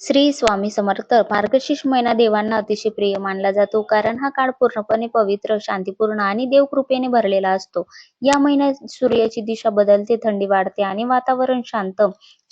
श्री स्वामी समर्थ. मार्गशीर्ष महिना देवांना अतिशय प्रिय मानला जातो कारण हा काळ पूर्णपणे पवित्र शांतीपूर्ण आणि देवकृपेने भरलेला असतो. या महिन्यात सूर्याची दिशा बदलते थंडी वाढते आणि वातावरण शांत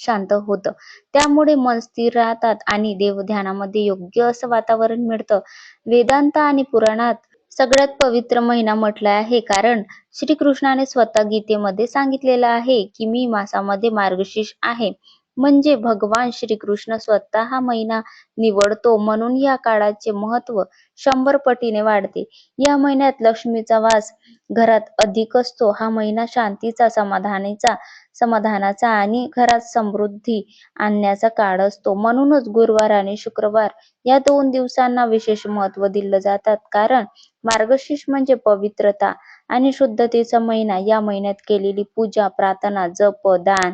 शांत होतं. त्यामुळे मन स्थिर राहतात आणि देव ध्यानामध्ये योग्य असं वातावरण मिळतं. वेदांत आणि पुराणात सगळ्यात पवित्र महिना म्हटला आहे कारण श्रीकृष्णाने स्वतः गीतेमध्ये सांगितलेलं आहे की मी मासामध्ये मार्गशीर्ष आहे. म्हणजे भगवान श्रीकृष्ण स्वतः हा महिना निवडतो म्हणून या काळाचे महत्त्व शंभर पटीने वाढते. या महिन्यात लक्ष्मीचा वास घरात अधिक असतो. हा महिना शांतीचा समाधानीचा समाधानाचा आणि घरात समृद्धी आणण्याचा काळ असतो. म्हणूनच गुरुवार आणि शुक्रवार या दोन दिवसांना विशेष महत्त्व दिलं जातात. कारण मार्गशीर्ष म्हणजे पवित्रता आणि शुद्धतेचा महिना. या महिन्यात केलेली पूजा प्रार्थना जप दान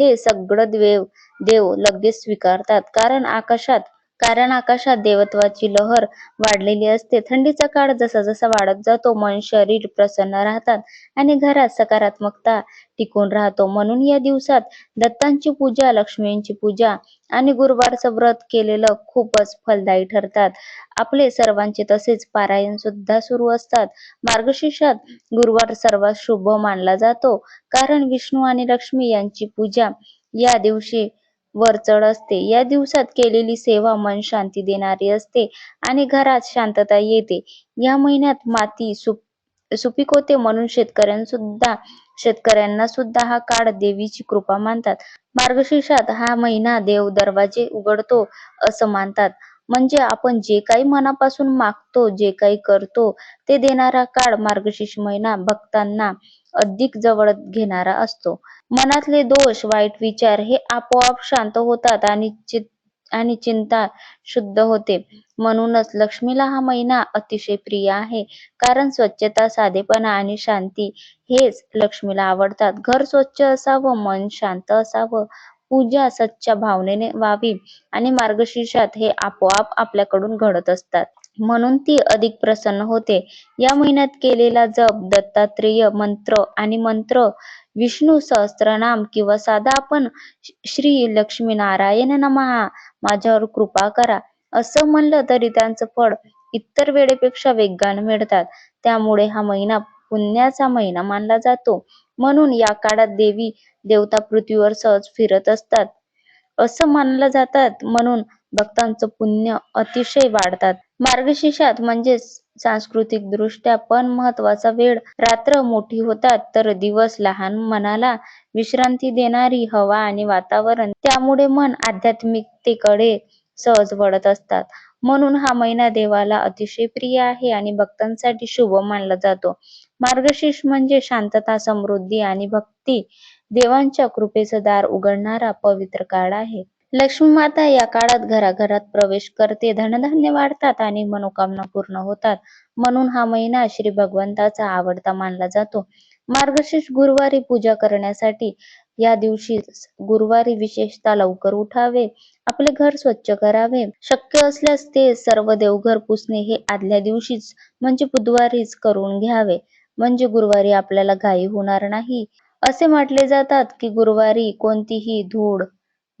हे सगळं देव देव लगेच स्वीकारतात. कारण आकाशात कारण आकाशात देवत्वाची लहर वाढलेली असते. थंडीचा काळ जसा जसा वाढत जातो मन शरीर प्रसन्न राहतात आणि घरात सकारात्मकता टिकून राहतो. म्हणून या दिवसात दत्तांची पूजा लक्ष्मींची पूजा आणि गुरुवारचं व्रत केलेलं खूपच फलदायी ठरतात. आपले सर्वांचे तसेच पारायण सुद्धा सुरू असतात. मार्गशीर्षात गुरुवार सर्वात शुभ मानला जातो. कारण विष्णू आणि लक्ष्मी यांची पूजा या दिवशी वरचढ असते. या दिवसात केलेली सेवा मन शांती देणारी असते आणि घरात शांतता येते. या महिन्यात माती सुप सुपीक होते म्हणून शेतकऱ्यांसुद्धा शेतकऱ्यांना सुद्धा हा काळ देवीची कृपा मानतात. मार्गशीर्षात हा महिना देव दरवाजे उघडतो असं मानतात. म्हणजे आपण जे काही मनापासून मागतो जे काही करतो ते देणारा काळ मार्गशीर्ष महिना भक्तांना अधिक जवळ घेणारा असतो. मनातले दोष वाईट विचार हे आपोआप शांत होतात आणि चित आणि चिंता शुद्ध होते. म्हणूनच लक्ष्मीला हा महिना अतिशय प्रिय आहे. कारण स्वच्छता साधेपणा आणि शांती हेच लक्ष्मीला आवडतात. घर स्वच्छ असावं मन शांत असावं पूजा सच्च्या भावनेने व्हावी आणि मार्गशीर्षात हे आपोआप आपल्याकडून घडत असतात. म्हणून ती अधिक प्रसन्न होते. या महिन्यात केलेला जप दत्तात्रेय मंत्र आणि मंत्र विष्णू सहस्त्रनाम किंवा साधा आपण श्री लक्ष्मी नारायण नमहा माझ्यावर कृपा करा. असं म्हणलं तरी त्यांचं फळ इतर वेळेपेक्षा वेगानं मिळतात. त्यामुळे हा महिना पुण्याचा महिना मानला जातो. म्हणून या काळात देवी देवता पृथ्वीवर सहज फिरत असतात. असं मानलं जातात. म्हणून भक्तांचं पुण्य अतिशय वाढतात. मार्गशीर्षात म्हणजेच सांस्कृतिक दृष्ट्या पण महत्त्वाचा वेळ. रात्र मोठी होतात तर दिवस लहान मनाला विश्रांती देणारी हवा आणि वातावरण. त्यामुळे मन आध्यात्मिकतेकडे सहज वळत असतात. म्हणून हा महिना देवाला अतिशय प्रिय आहे आणि भक्तांसाठी शुभ मानला जातो. मार्गशीर्ष म्हणजे शांतता समृद्धी आणि भक्ती. देवांच्या कृपेचं दार उघडणारा पवित्र काळ आहे. लक्ष्मी माता या काळात घराघरात प्रवेश करते. धनधान्य वाढतात आणि मनोकामना पूर्ण होतात. म्हणून हा महिना श्री भगवंताचा आवडता मानला जातो. मार्गशीर्ष गुरुवारी पूजा करण्यासाठी या दिवशी गुरुवारी विशेषतः लवकर उठावे. आपले घर स्वच्छ करावे. शक्य असल्यास ते सर्व देवघर पुसणे हे आदल्या दिवशीच म्हणजे बुधवारीच करून घ्यावे. म्हणजे गुरुवारी आपल्याला घाई होणार नाही. असे म्हटले जातात की गुरुवारी कोणतीही धूळ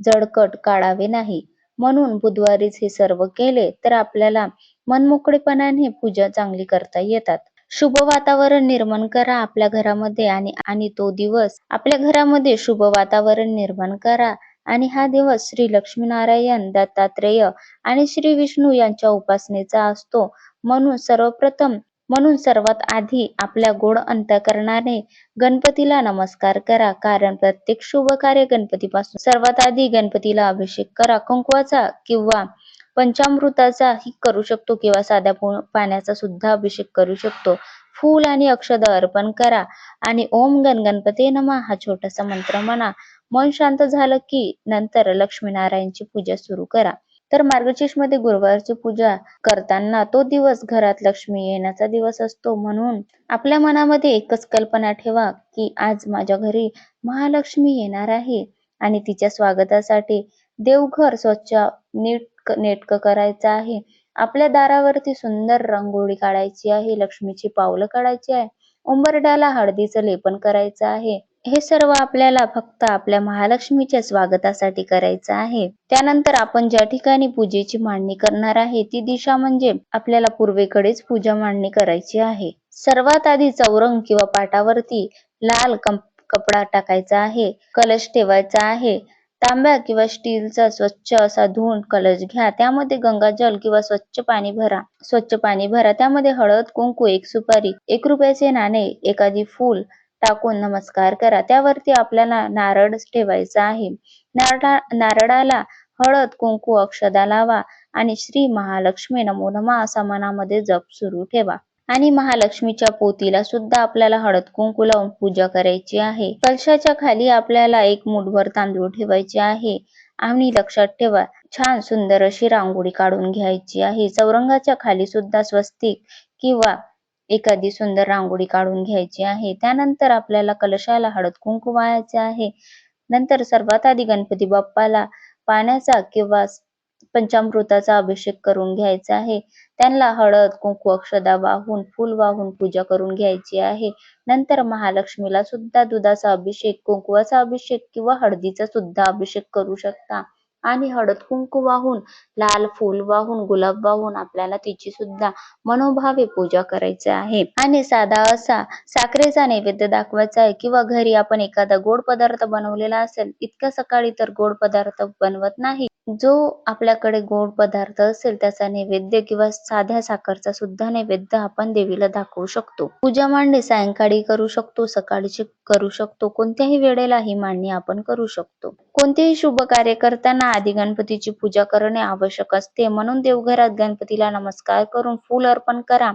जडकट काढावे नाही. म्हणून बुधवारीच हे सर्व केले तर आपल्याला मनमोकळेपणाने पूजा चांगली करता येतात. शुभ वातावरण निर्माण करा आपल्या घरामध्ये आणि आणि तो दिवस आपल्या घरामध्ये शुभ वातावरण निर्माण करा. आणि हा दिवस श्री लक्ष्मीनारायण दत्तात्रेय आणि श्री विष्णू यांच्या उपासनेचा असतो. म्हणून सर्वप्रथम म्हणून सर्वात आधी आपल्या गोड अंतकरणाने गणपतीला नमस्कार करा. कारण प्रत्येक शुभ कार्य गणपतीपासून सर्वात आधी गणपतीला अभिषेक करा. कुंकवाचा किंवा पंचामृताचा ही करू शकतो किंवा साध्या पाण्याचा सुद्धा अभिषेक करू शकतो. फूल आणि अक्षद अर्पण करा आणि ओम गण गणपती नमा हा छोटासा मंत्र म्हणा. मन शांत झालं की नंतर लक्ष्मीनारायणची पूजा सुरू करा. तर मार्गशीर्षमध्ये गुरुवारची पूजा करताना तो दिवस घरात लक्ष्मी येण्याचा दिवस असतो. म्हणून आपल्या मनामध्ये एकच कल्पना ठेवा की आज माझ्या घरी महालक्ष्मी येणार आहे आणि तिच्या स्वागतासाठी देवघर स्वच्छ नीट नेटक करायचं आहे. आपल्या दारावरती सुंदर रांगोळी काढायची आहे लक्ष्मीची पावलं काढायची आहे. उंबरड्याला हळदीचं लेपन करायचं आहे. हे सर्व आपल्याला फक्त आपल्या महालक्ष्मीच्या स्वागतासाठी करायचं आहे. त्यानंतर आपण ज्या ठिकाणी पूजेची मांडणी करणार आहे ती दिशा म्हणजे आपल्याला पूर्वेकडेच पूजा मांडणी करायची आहे. सर्वात आधी चौरंग किंवा पाटावरती लाल कपडा टाकायचा आहे कलश ठेवायचा आहे. तांब्या किंवा स्टीलचा स्वच्छ असा धुवून कलश घ्या. त्यामध्ये गंगाजल किंवा स्वच्छ पाणी भरा. स्वच्छ पाणी भरा. त्यामध्ये हळद कुंकू एक सुपारी एक रुपयाचे नाणे एखादी फूल टाकून नमस्कार करा. त्यावरती आपल्याला नारळ ठेवायचा आहे. नारळा नारळाला हळद कुंकू अक्षदा लावा आणि श्री महालक्ष्मी नमो नमा असा मनामध्ये जप सुरू ठेवा. आणि महालक्ष्मीच्या पोतीला सुद्धा आपल्याला हळद कुंकू लावून पूजा करायची आहे. कलशाच्या खाली आपल्याला एक मुठभर तांदूळ ठेवायचे आहे. आणि लक्षात ठेवा छान सुंदर अशी रांगोळी काढून घ्यायची आहे. चौरंगाच्या खाली सुद्धा स्वस्तिक किंवा एखादी सुंदर रांगोळी काढून घ्यायची आहे. त्यानंतर आपल्याला कलशाला हळद कुंकू वाहायचे आहे. नंतर सर्वात आधी गणपती बाप्पाला पाण्याचा किंवा पंचामृताचा अभिषेक करून घ्यायचा आहे. त्यांना हळद कुंकू अक्षदा वाहून फूल वाहून पूजा करून घ्यायची आहे. नंतर महालक्ष्मीला सुद्धा दुधाचा अभिषेक कुंकुवाचा अभिषेक किंवा हळदीचा सुद्धा अभिषेक करू शकता. आणि हळद कुंकू वाहून लाल फूल वाहून गुलाब वाहून आपल्याला तिची सुद्धा मनोभावे पूजा करायची आहे. आणि साधा असा साखरेचा नैवेद्य दाखवायचा आहे किंवा घरी आपण एखादा गोड पदार्थ बनवलेला असेल इतक्या सकाळी तर गोड पदार्थ बनवत नाही. जो आपल्याकडे गोड पदार्थ असेल त्याचा नैवेद्य किंवा साध्या साखरचा सुद्धा नैवेद्य आपण देवीला दाखवू शकतो. पूजा मांडणी सायंकाळी करू शकतो सकाळची करू शकतो कोणत्याही वेळेला ही मांडणी आपण करू शकतो. कोणतेही शुभ कार्य करताना आधी गणपतीची पूजा करणे आवश्यक असते. म्हणून देवघरात गणपतीला नमस्कार करून फूल अर्पण करा.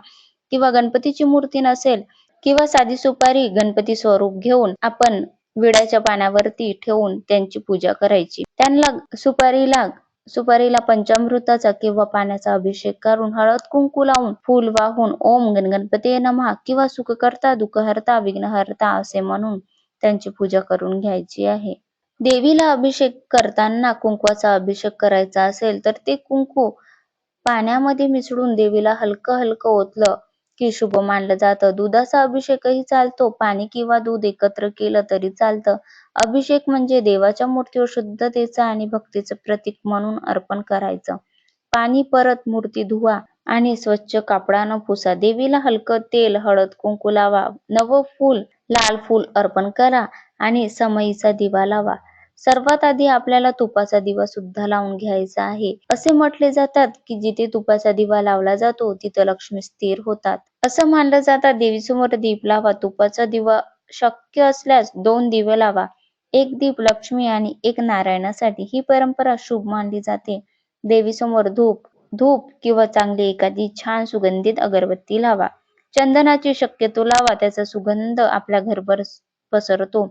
किंवा गणपतीची मूर्ती नसेल किंवा साधी सुपारी गणपती स्वरूप घेऊन आपण विड्याच्या पाण्यावरती ठेवून त्यांची पूजा करायची. त्यांना सुपारीला सुपारीला पंचामृताचा किंवा पाण्याचा अभिषेक करून हळद कुंकू लावून फुल वाहून ओम गण गणपती नमः किंवा सुखकर्ता दुःखहर्ता विघ्नहर्ता असे म्हणून त्यांची पूजा करून घ्यायची आहे. देवीला अभिषेक करताना कुंकवाचा अभिषेक करायचा असेल तर ते कुंकू पाण्यामध्ये मिसळून देवीला हलकं हलकं ओतलं की शुभ मानलं जातं. दुधाचा अभिषेकही चालतो. पाणी किंवा दूध एकत्र केलं तरी चालतं. अभिषेक म्हणजे देवाच्या मूर्तीवर शुद्धतेचा आणि भक्तीचं प्रतीक म्हणून अर्पण करायचं. पाणी परत मूर्ती धुवा आणि स्वच्छ कापडानं पुसा. देवीला हलकं तेल हळद कुंकू लावा. नवं फूल लाल फूल अर्पण करा आणि समईचा दिवा लावा. सर्वात आधी आपल्याला तुपाचा दिवा सुद्धा लावून घ्यायचा आहे. असे म्हटले जातात की जिथे तुपाचा दिवा लावला जातो तिथं लक्ष्मी स्थिर होतात. असं मानलं जातात देवीसमोर दीप लावा तुपाचा दिवा शक्य असल्यास दोन दिवे लावा. एक दीप लक्ष्मी आणि एक नारायणासाठी. ही परंपरा शुभ मानली जाते. देवीसमोर धूप धूप किंवा चांगली एखादी छान सुगंधित अगरबत्ती लावा. चंदनाची शक्यतो लावा त्याचा सुगंध आपल्या घरभर पसरतो.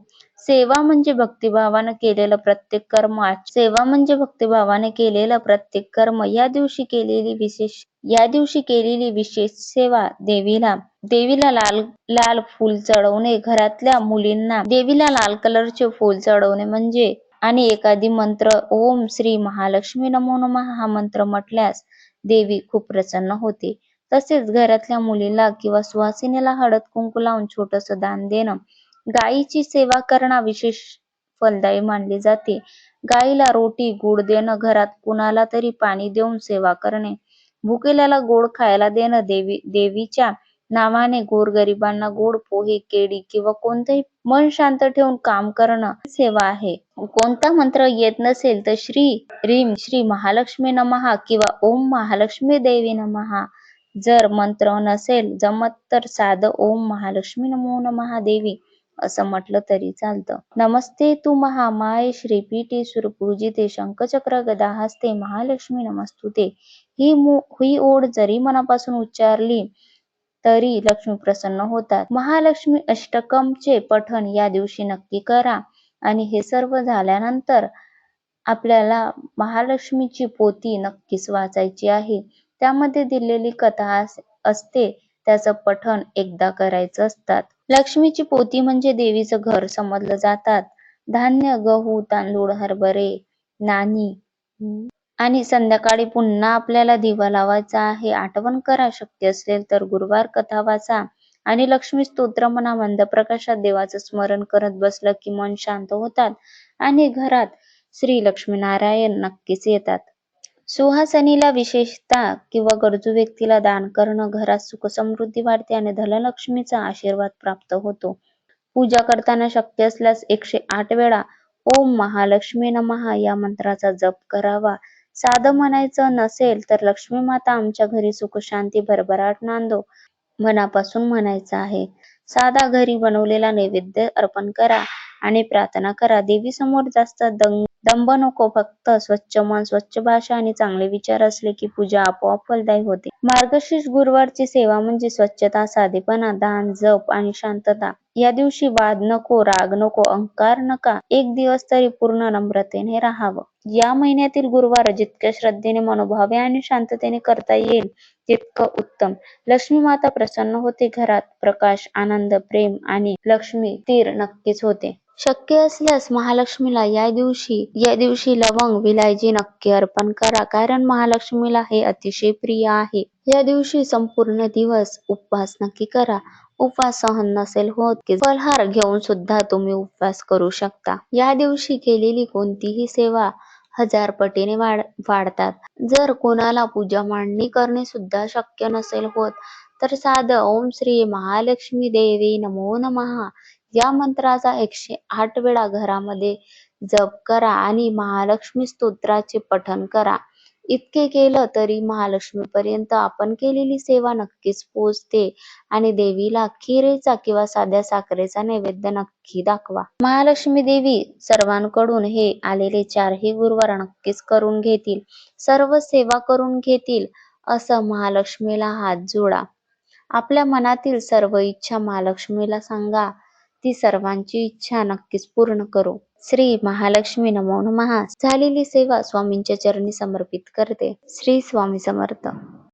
सेवा म्हणजे भक्तिभावानं केलेलं प्रत्येक कर्म सेवा म्हणजे भक्तिभावाने केलेलं प्रत्येक कर्म. या दिवशी केलेली विशेष या दिवशी केलेली विशेष सेवा देवीला देवीला लाल लाल फूल चढवणे घरातल्या मुलींना देवीला लाल कलरचे फूल चढवणे म्हणजे आणि एखादी मंत्र ओम श्री महालक्ष्मी नमो नम हा मंत्र म्हटल्यास देवी खूप प्रसन्न होते. तसेच घरातल्या मुलीला किंवा सुवासिनीला हळद कुंकू लावून छोटस दान देणं गायीची सेवा करणं विशेष फलदायी मानले जाते. गायीला रोटी गुड देणं घरात कुणाला तरी पाणी देऊन सेवा करणे भुकेल्याला गोड खायला देणं देवी देवीच्या नावाने गोरगरिबांना गोड पोहे केळी किंवा कोणतेही मन शांत ठेवून काम करणं सेवा आहे. कोणता मंत्र येत नसेल तर श्री रीम श्री महालक्ष्मी नमहा किंवा ओम महालक्ष्मी देवी नमहा. जर मंत्र नसेल जमत तर साधं ओम महालक्ष्मी नमो नमहा देवी. असं म्हटलं तरी चालतं. नमस्ते तू महामाय श्रीपीठे सुरपूजिते शंखचक्र गदा हस्ते महालक्ष्मी नमस्तुते. ही ही ओढ जरी मनापासून उच्चारली तरी लक्ष्मी प्रसन्न होतात. महालक्ष्मी अष्टकमचे पठण या दिवशी नक्की करा. आणि हे सर्व झाल्यानंतर आपल्याला महालक्ष्मीची पोती नक्कीच वाचायची आहे. त्यामध्ये दिलेली कथा असते. त्याचं पठण एकदा करायचं असतात. लक्ष्मीची पोती म्हणजे देवीचं घर समजलं जातात. धान्य गहू तांदूळ हरभरे नाणी आणि संध्याकाळी पुन्हा आपल्याला दिवा लावायचा आहे. आठवण करा शक्य असेल तर गुरुवार कथा वाचा आणि लक्ष्मी स्तोत्र म्हणा मंद प्रकाशात देवाचं स्मरण करत बसलं की मन शांत होतात आणि घरात श्री लक्ष्मीनारायण नक्कीच येतात. सुहासनीला विशेषतः किंवा गरजू व्यक्तीला दान करणं घरात सुख समृद्धी वाढते आणि धनलक्ष्मीचा आशीर्वाद प्राप्त होतो. पूजा करताना शक्य असल्यास एकशे आठ वेळा ओम महालक्ष्मी नमहा या मंत्राचा जप करावा. साधं म्हणायचं नसेल तर लक्ष्मी माता आमच्या घरी सुख शांती भरभराट नांदो मनापासून म्हणायचं आहे. साधा घरी बनवलेला नैवेद्य अर्पण करा. आणि प्रार्थना करा. देवी समोर जास्त दंग दंभ नको फक्त स्वच्छ मन स्वच्छ भाषा आणि चांगले विचार असले की पूजा आपोआप फलदायी होते. मार्गशीर्ष गुरुवारची सेवा म्हणजे स्वच्छता साधेपणा दान जप आणि शांतता. या दिवशी वाद नको राग नको अहंकार नका. एक दिवस तरी पूर्ण नम्रतेने राहावं. या महिन्यातील गुरुवार जितक्या श्रद्धेने मनोभावे आणि शांततेने करता येईल तितकं उत्तम. लक्ष्मी माता प्रसन्न होते घरात प्रकाश आनंद प्रेम आणि लक्ष्मी तीर नक्कीच होते. शक्य असल्यास महालक्ष्मीला या दिवशी या दिवशी लवंग विलायची नक्की अर्पण करा कारण महालक्ष्मीला हे अतिशय प्रिय आहे. या दिवशी संपूर्ण दिवस उपवास नक्की करा. उपवास सहन नसेल होत की फलहार घेऊन सुद्धा तुम्ही उपवास करू शकता. या दिवशी केलेली कोणतीही सेवा हजार पटीने वाढ वाढतात. जर कोणाला पूजा मांडणी करणे सुद्धा शक्य नसेल होत तर साधं ओम श्री महालक्ष्मी देवी नमो नमहा या मंत्राचा एकशे आठ वेळा घरामध्ये जप करा आणि महालक्ष्मी स्तोत्राचे पठण करा. इतके केलं तरी महालक्ष्मीपर्यंत आपण केलेली सेवा नक्कीच पोहोचते आणि देवीला खिरेचा किंवा साध्या साखरेचा नैवेद्य नक्की दाखवा. महालक्ष्मी देवी सर्वांकडून हे आलेले चारही गुरुवार नक्कीच करून घेतील सर्व सेवा करून घेतील असं महालक्ष्मीला हात जोडा. आपल्या मनातील सर्व इच्छा महालक्ष्मीला सांगा. ती सर्वांची इच्छा नक्कीच पूर्ण करू. श्री महालक्ष्मी नमो नमः. झालेली सेवा स्वामींच्या चरणी समर्पित करते. श्री स्वामी समर्थ.